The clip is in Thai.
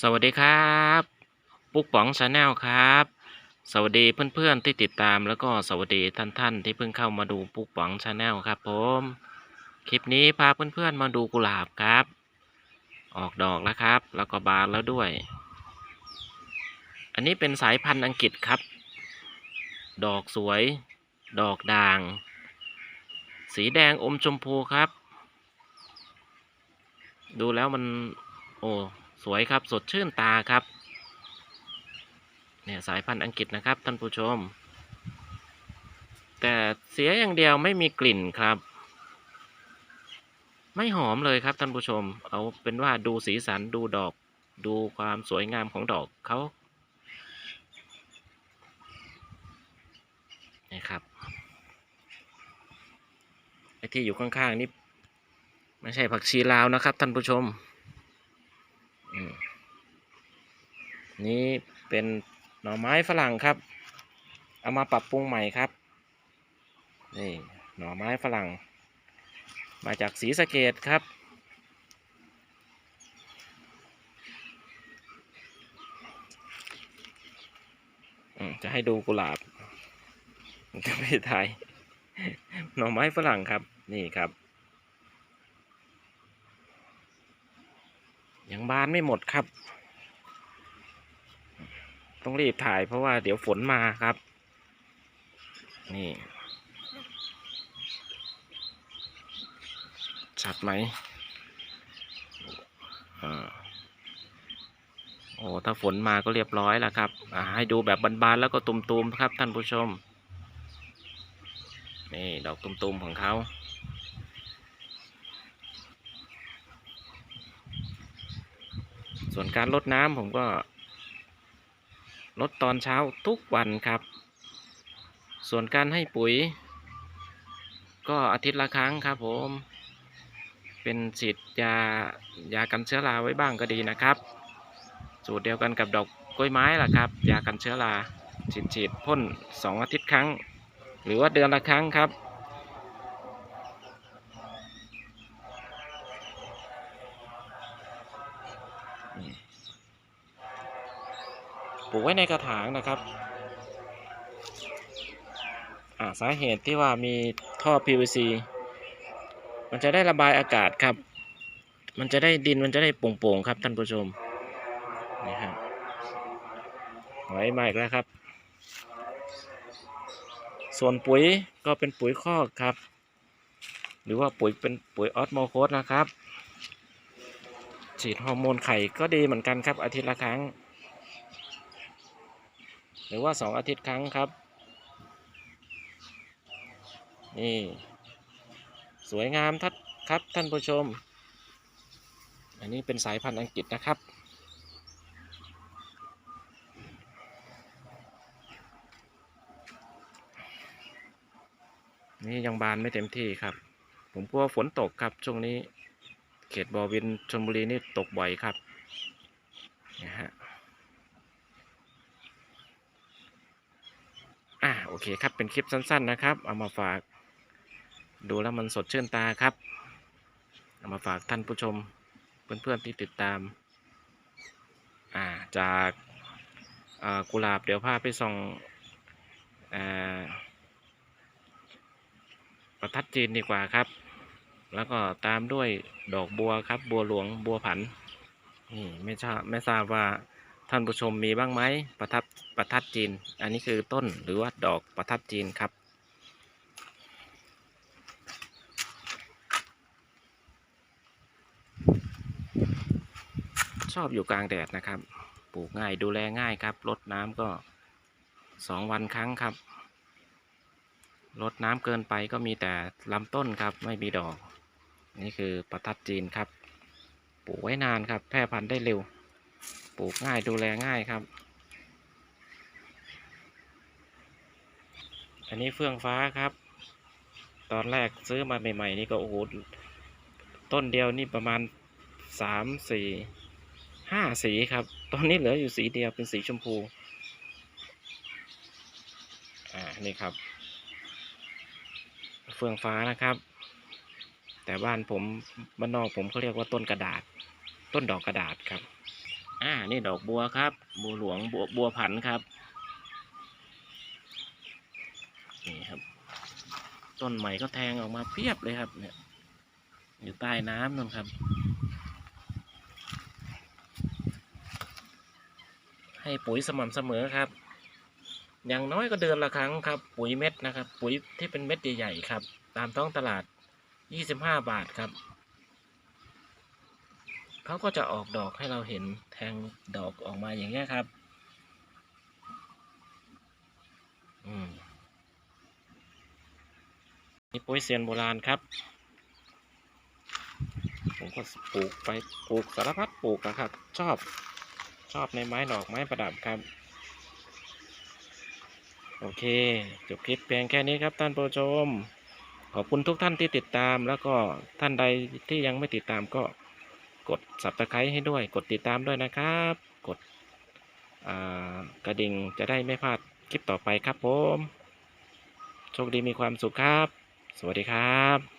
สวัสดีครับ ปุ๊กป๋องชาแนลครับ สวัสดีเพื่อนๆที่ติดตามแล้วก็สวัสดีท่านๆ ที่เพิ่งเข้ามาดูปุ๊กป๋องชาแนลครับ ผม คลิปนี้พาเพื่อนๆมาดูกุหลาบครับ ออกดอกแล้วครับ แล้วก็บานแล้วด้วย อันนี้เป็นสายพันธุ์อังกฤษครับ ดอกสวย ดอกด่าง สีแดงอมชมพูครับ ดูแล้วมัน โอ้ สวยครับสดชื่นตาครับ เนี่ยสายพันธุ์อังกฤษนะครับท่านผู้ชม แต่เสียอย่างเดียวไม่มีกลิ่นครับ ไม่หอมเลยครับท่านผู้ชม เอาเป็นว่าดูสีสันดูดอก ดูความสวยงามของดอกเขานี่ครับไอ้ที่อยู่ข้างๆนี่ไม่ใช่ผักชีลาวนะครับท่านผู้ชมอืม นี่เป็นหน่อไม้ฝรั่งครับ เอามาปรับปรุงใหม่ครับ นี่หน่อไม้ฝรั่ง มาจากศรีสะเกดครับ จะให้ดูกุหลาบจะไม่ถ่ายหน่อไม้ฝรั่งครับ นี่ครับ ยัง บานไม่หมดครับ ต้องรีบถ่ายเพราะว่าเดี๋ยวฝนมาครับ นี่ ชัดไหมอ่าโอ้ถ้าฝนมาก็เรียบร้อยแล้วครับให้ดูแบบบานๆแล้วก็ตุมๆครับท่านผู้ชม นี่ ดอกตุมๆของเขา ส่วนการลดน้ำผมก็ลดตอนเช้าทุกวันครับ ส่วนการให้ปุ๋ย ก็อาทิตย์ละครั้งครับผม เป็นฉีดยายากันเชื้อราไว้บ้างก็ดีนะครับ สูตรเดียวกันกับดอกกล้วยไม้ล่ะครับ ยากันเชื้อราฉีดฉีดพ่นสองอาทิตย์ครั้ง หรือว่าเดือนละครั้งครับ ปลูกไว้ในกระถางนะครับอ่าสาเหตุที่ว่ามีท่อ PVC มันจะได้ระบายอากาศครับ มันจะได้ดินมันจะได้โปร่งๆครับท่านผู้ชมนี่ครับไว้มาอีกแล้วครับ ส่วนปุ๋ยก็เป็นปุ๋ยคอกครับ หรือว่าปุ๋ยเป็นปุ๋ยออสโมโคสนะครับ ฉีดฮอร์โมนไข่ก็ดีเหมือนกันครับอาทิตย์ละครั้ง หรือว่าสองอาทิตย์ครั้งครับ นี่สวยงามทัดครับท่านผู้ชม อันนี้เป็นสายพันธุ์อังกฤษนะครับ นี่ยังบานไม่เต็มที่ครับ ผมกลัวฝนตกครับช่วงนี้ ขตบอวินชลบุรีนี่ตกบ่อยครับนะฮะอะโอเคครับเป็นคลิปสั้นๆนะครับ เอามาฝากดูแล้วมันสดชื่นตาครับ เอามาฝากท่านผู้ชมเพื่อนๆที่ติดตามอ่าจากอ่ากุหลาบเดี๋ยวพาไปส่องอ่าประทัดจีนดีกว่าครับ แล้วก็ตามด้วย ดอกบัวครับ บัวหลวงบัวผันนี่ไม่ทราบไม่ทราบว่าท่านผู้ชมมีบ้างไหมประทับประทัดจีน อันนี้คือต้นหรือว่าดอกประทัดจีนครับ ชอบอยู่กลางแดดนะครับ ปลูกง่ายดูแลง่ายครับรดน้ำก็สองวันครั้งครับรดน้ำเกินไปก็มีแต่ลำต้นครับไม่มีดอก นี่คือประทัดจีนครับ ปลูกไว้นานครับ แพร่พันธุ์ได้เร็ว ปลูกง่ายดูแลง่ายครับ อันนี้เฟื่องฟ้าครับ ตอนแรกซื้อมาใหม่ ๆ นี่ก็โอ้โหต้นเดียวนี่ประมาณสามสี่ห้าสีครับ ตอนนี้เหลืออยู่สีเดียวเป็นสีชมพู อ่า นี่ครับ เฟื่องฟ้านะครับ แต่บ้านผมบ้านนอกผมเขาเรียกว่าต้นกระดาษ ต้นดอกกระดาษครับ อ่า นี่ดอกบัวครับ บัวหลวงบัวบัวผันครับ นี่ครับ ต้นใหม่ก็แทงออกมาเพียบเลยครับ เนี่ย อยู่ใต้น้ำนั่นครับ ให้ปุ๋ยสม่ำเสมอครับ อย่างน้อยก็เดือนละครั้งครับ ปุ๋ยเม็ดนะครับ ปุ๋ยที่เป็นเม็ดใหญ่ๆครับ ตามท้องตลาด 25บาทครับ เขาก็จะออกดอกให้เราเห็นแทงดอกออกมาอย่างเงี้ยครับอืมนี่ปุ๋ยเซียนโบราณครับ ผมก็ปลูกไปปลูกสารพัดปลูกนะครับ ชอบชอบในไม้ดอกไม้ประดับครับ โอเค จบคลิปเพียงแค่นี้ครับท่านผู้ชม ขอบคุณทุกท่านที่ติดตาม แล้วก็ท่านใดที่ยังไม่ติดตามก็กดสับตะไคร้ให้ด้วย กดติดตามด้วยนะครับ กดกระดิ่งจะได้ไม่พลาดคลิปต่อไปครับผม โชคดีมีความสุขครับ สวัสดีครับ